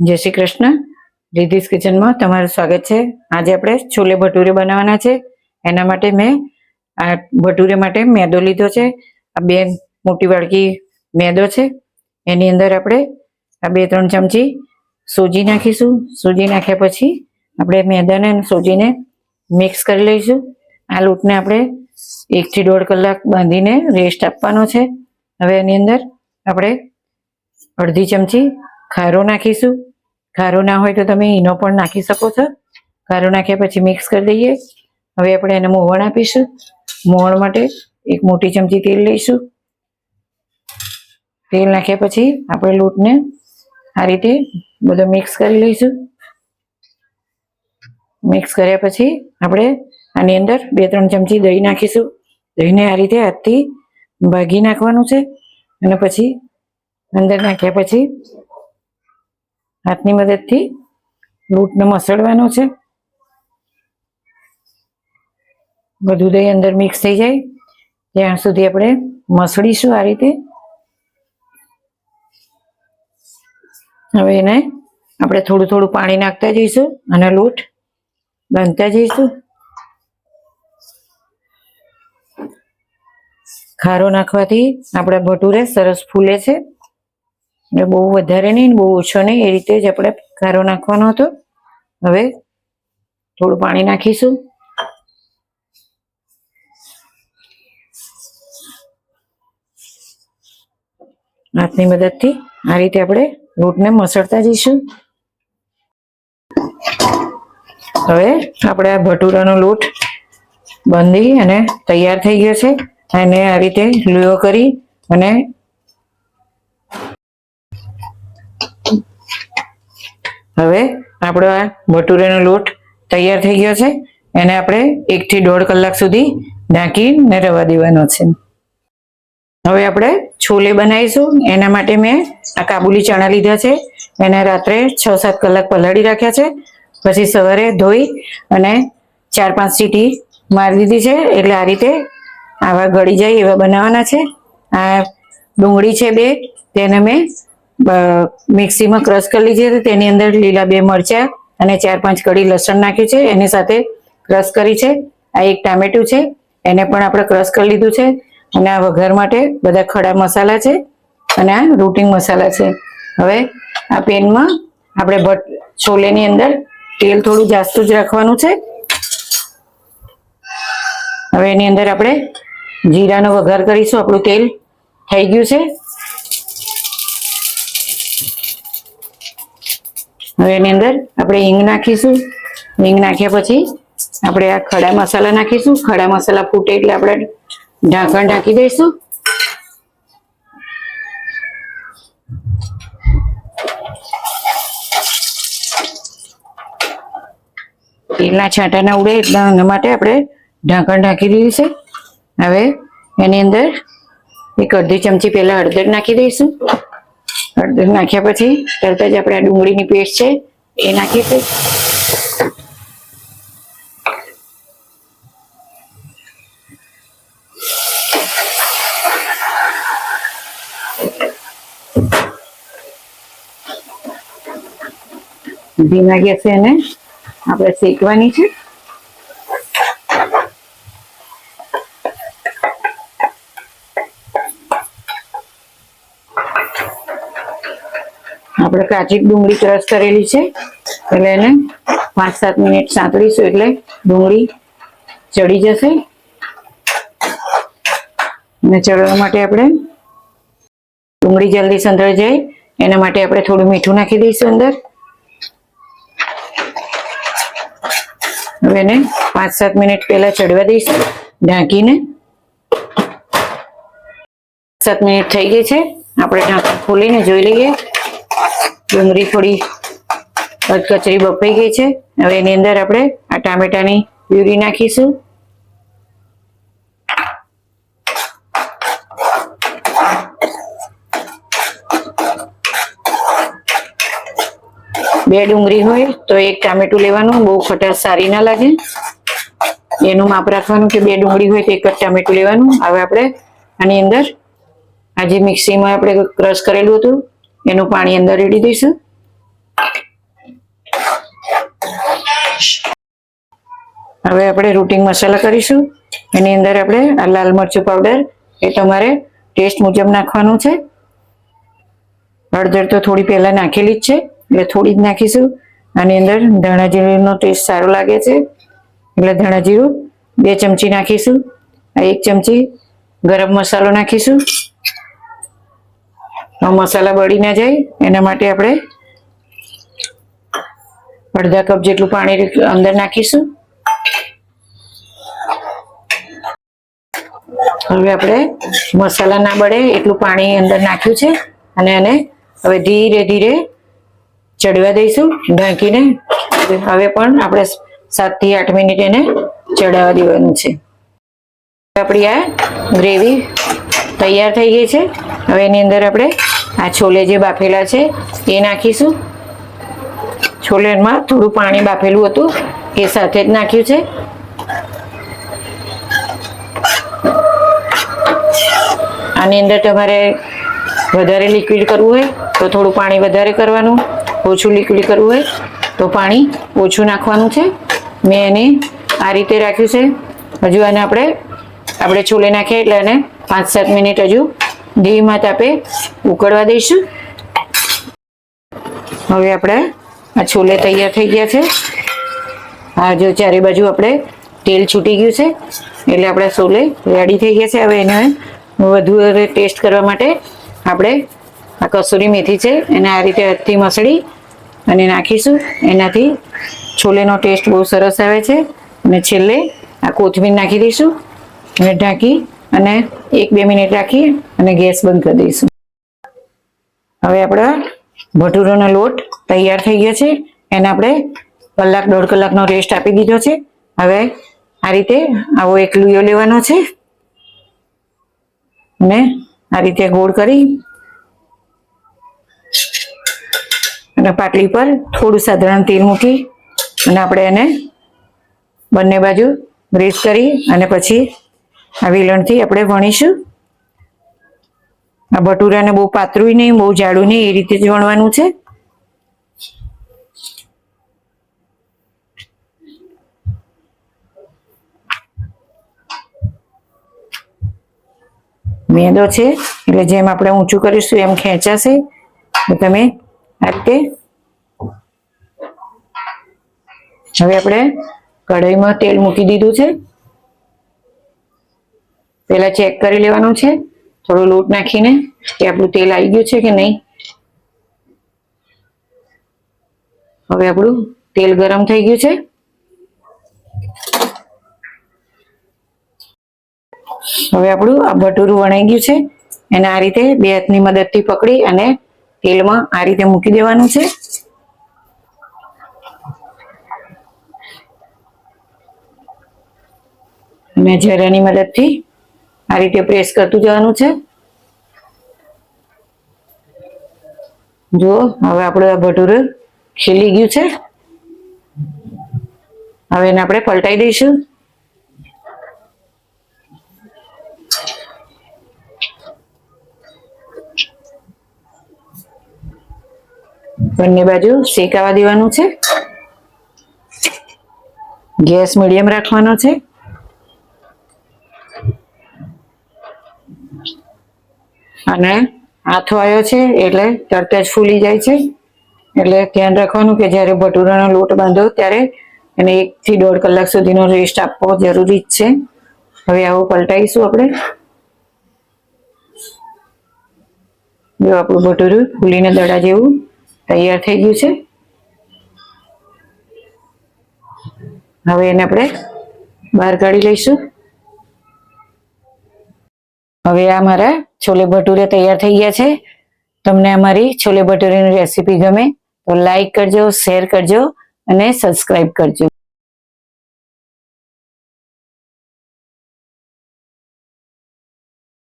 જય શ્રી કૃષ્ણ. રિધિસ કિચનમાં તમારું સ્વાગત છે. આજે આપણે છોલે ભટુરે બનાવવાના છે. એના માટે મેં આ ભટુરે માટે મેદો લીધો છે. આ બે મોટી વાડકી મેદો છે. એની અંદર આપણે આ બે ત્રણ ચમચી સોજી નાખીશું. સોજી નાખ્યા પછી આપણે મેદાને સોજીને મિક્સ કરી લઈશું. આ લોટને આપણે એકથી દોઢ કલાક બાંધીને રેસ્ટ આપવાનો છે. હવે એની અંદર આપણે અડધી ચમચી ખારો નાખીશું. ખારો ના હોય તો તમે ઈનો પણ નાખી શકો છો. ખારો નાખ્યા પછી મિક્સ કરી દઈએ. હવે આપણે એને મોવણ આપીશું. મોવણ માટે એક મોટી ચમચી તેલ લઈશું. તેલ નાખ્યા પછી આપણે લોટને આ રીતે બધો મિક્સ કરી લઈશું. મિક્સ કર્યા પછી આપણે આની અંદર બે ત્રણ ચમચી દહીં નાખીશું. દહીંને આ રીતે હાથથી ભાગી નાખવાનું છે. અને પછી અંદર નાખ્યા પછી હાથની મદદથી લોટને મસળવાનો છે. બધું દહીં અંદર મિક્સ થઈ જાય. ત્યાં સુધી આપણે મસળીશું આ રીતે. હવે એને આપણે થોડું થોડું પાણી નાખતા જઈશું અને લોટ બાંધતા જઈશું. ખારો નાખવાથી આપણા ભટુરે સરસ ફૂલે છે. એટલે બહુ વધારે નહીં બહુ ઓછો નહીં, એ રીતે જ આપણે કારો નાખવાનો હતો. હવે થોડું પાણી નાખીશું. હાથની મદદથી આ રીતે આપણે લોટને મસળતા જઈશું. હવે આપણે આ ભટુરાનો લોટ બાંધી અને તૈયાર થઈ ગયો છે. અને આ રીતે લુયો કરી અને હવે આપણો આ ભટુરેનો લોટ તૈયાર થઈ ગયો છે. એને આપણે એકથી દોઢ કલાક સુધી ઢાંકીને રવા દેવાનો છે. હવે આપણે છોલે બનાવીશું. એના માટે મેં આ કાબુલી ચણા લીધા છે. એને રાત્રે છ સાત કલાક પલાળી રાખ્યા છે. પછી સવારે ધોઈ અને ચાર પાંચ સીટી મારી દીધી છે. એટલે આ રીતે આવા ગળી જાય એવા બનાવવાના છે. આ ડુંગળી છે બે. તેને મેં મિક્સીમાં ક્રશ કરી લીધી છે તેની અંદર લીલા બે મરચાં અને ચાર પાંચ કડી લસણ નાખ્યું છે. એની સાથે ક્રશ કરી છે. આ એક ટામેટું છે. એને પણ આપણે ક્રશ કરી લીધું છે. અને આ વઘાર માટે બધા ખડા મસાલા છે અને આ રૂટિંગ મસાલા છે. હવે આ પેનમાં આપણે ભટ છોલેની અંદર તેલ થોડું જાસ્તું જ રાખવાનું છે. હવે એની અંદર આપણે જીરાનો વઘાર કરીશું. આપણું તેલ થઈ ગયું છે. હવે એની અંદર આપણે હિંગ નાખીશું. હિંગ નાખ્યા પછી આપણે આ ખડા મસાલા નાખીશું. ખડા મસાલા ફૂટે એટલે આપણે ઢાંકણ ઢાંકી દઈશું. તેલના છાંટા ના ઉડે એટલા એના માટે આપણે ઢાંકણ ઢાંકી દીધું છે. હવે એની અંદર એક અડધી ચમચી પહેલા હળદર નાખી દઈશું. હળદર નાખ્યા પછી તરત જ આપણે આ ડુંગળીની પેસ્ટ છે એ નાખીશું ધીમા ગેસે એને આપણે શેકવાની છે. આપણે કાચી ડુંગળી ક્રશ કરેલી છે. એટલે એને પાંચ સાત મિનિટ સાંતળીશું એટલે ડુંગળી ચડી જશે. અને ચડવા માટે આપણે ડુંગળી જલ્દી સંતળાઈ જાય. એના માટે આપણે થોડું મીઠું નાખી દઈશું અંદર. હવે એને પાંચ સાત મિનિટ પહેલા ચડવા દઈશું, ઢાંકીને. સાત મિનિટ થઈ ગઈ છે. આપણે ઢાંકણ ખોલીને જોઈ લઈએ. ડુંગળી થોડી કચરી બફાઈ ગઈ છે. હવે એની અંદર આપણે આ ટામેટાની પ્યુરી નાખીશું. બે ડુંગળી હોય તો એક ટામેટું લેવાનું, બહુ ખટાશ સારી ના લાગે. એનું માપ રાખવાનું કે બે ડુંગળી હોય તો એક જ ટામેટું લેવાનું. હવે આપણે આની અંદર આજે મિક્સીમાં આપણે ક્રશ કરેલું હતું એનું પાણી અંદર રેડી દઈશું. હવે આપણે રૂટિંગ મસાલા કરીશું. એની અંદર આપણે આ લાલ મરચું પાવડર એ તમારે ટેસ્ટ મુજબ નાખવાનું છે. હળદર તો થોડી પહેલા નાખેલી જ છે. એટલે થોડી જ નાખીશું. આની અંદર ધાણા જીરુંનો ટેસ્ટ સારો લાગે છે. એટલે ધાણા જીરું બે ચમચી નાખીશું. આ એક ચમચી ગરમ મસાલો નાખીશું. મસાલા બળી ના જાય એના માટે આપણે અડધા કપ જેટલું પાણી અંદર નાખીશું. હવે આપણે મસાલા ના બળે એટલું પાણી અંદર નાખ્યું છે અને એને હવે ધીરે ધીરે ચડવા દઈશું, ઢાંકીને. હવે પણ આપણે સાતથી આઠ મિનિટ એને ચડાવવા દેવાનું છે. આપણી આ ગ્રેવી તૈયાર થઈ ગઈ છે. હવે એની અંદર આપણે આ છોલે જે બાફેલા છે, એ નાખીશું. છોલેમાં થોડું પાણી બાફેલું હતું, એ સાથે જ નાખ્યું છે. આની અંદર તમારે વધારે લિક્વિડ કરવું હોય, તો થોડું પાણી વધારે કરવાનું, ઓછું લિક્વિડ કરવું હોય, તો પાણી ઓછું નાખવાનું છે. મેં એને આ રીતે રાખ્યું છે. હજુ આને આપણે આપણે છોલે નાખીએ એટલે એને પાંચ સાત મિનિટ હજુ ધીમા તાપે ઉકળવા દઈશું. હવે આપણે આ છોલે તૈયાર થઈ ગયા છે. આ જો ચારે બાજુ આપણે તેલ છૂટી ગયું છે, એટલે આપણા છોલે રેડી થઈ ગયા છે. હવે એને વધુ ટેસ્ટ કરવા માટે આપણે આ કસૂરી મેથી છે, એને આ રીતે હાથથી મસળી અને નાખીશું. એનાથી છોલેનો ટેસ્ટ બહુ સરસ આવે છે. અને છેલ્લે આ કોથમીર નાખી દઈશું. અને ઢાંકી અને એક બે મિનિટ રાખી અને ગેસ બંધ કરી દઈશું. હવે આપણા ભટુરોનો લોટ તૈયાર થઈ ગયો છે. એને આપણે કલાક, દોઢ કલાકનો રેસ્ટ આપી દીધો છે. હવે આ રીતે આવો એક લુયો લેવાનો છે. અને આ રીતે ગોળ કરી અને પાટલી પર થોડું સાધારણ તેલ મૂકી અને આપણે એને બંને બાજુ ગ્રીસ કરી અને પછી આ વેલણથી આપણે વણીશું. આ ભટુરાને બહુ પાતળું નહીં, બહુ જાડું નહીં, એ રીતે જ વણવાનું છે. મેંદો છે, એટલે જેમ આપણે ઊંચું કરીશું એમ ખેંચાશે. તમે આ રીતે હવે આપણે કઢાઈમાં તેલ મૂકી દીધું છે. પેલા ચેક કરી લેવાનું છે. થોડો લોટ નાખીને કે આપણું તેલ આવી ગયું છે કે નહીં? હવે આપણું તેલ ગરમ થઈ ગયું છે. હવે આપણું આ ભટુરું વણાઈ ગયું છે. એને આ રીતે બે હાથની મદદથી પકડી અને તેલમાં આ રીતે મૂકી દેવાનું છે. અને જરાની મદદથી આ રીતે પ્રેસ કરતું જવાનું છે. જુઓ, હવે આપણું આ ભટુરું ખીલી ગયું છે. હવે એને આપણે પલટાઈ દઈશું. બંને બાજુ શેકાવા દેવાનું છે. ગેસ મીડિયમ રાખવાનો છે. અને હાથો આવ્યો છે એટલે તરત જ ફૂલી જાય છે. એટલે ધ્યાન રાખવાનું કે જ્યારે ભટુરાનો લોટ બાંધો ત્યારે એને એકથી દોઢ કલાક સુધીનો રેસ્ટ આપવો જરૂરી જ છે. હવે આવું પલટાઈશું આપણે. જો આપણું ભટુરું ફૂલીને દડા જેવું તૈયાર થઈ ગયું છે. હવે એને આપણે બહાર કાઢી લઈશું. હવે આ મારા છોલે ભટુરે તૈયાર થઈ ગયા છે. તમને અમારી છોલે ભટુરેની રેસીપી ગમે તો લાઈક કરજો શેર કરજો અને સબસ્ક્રાઈબ કરજો.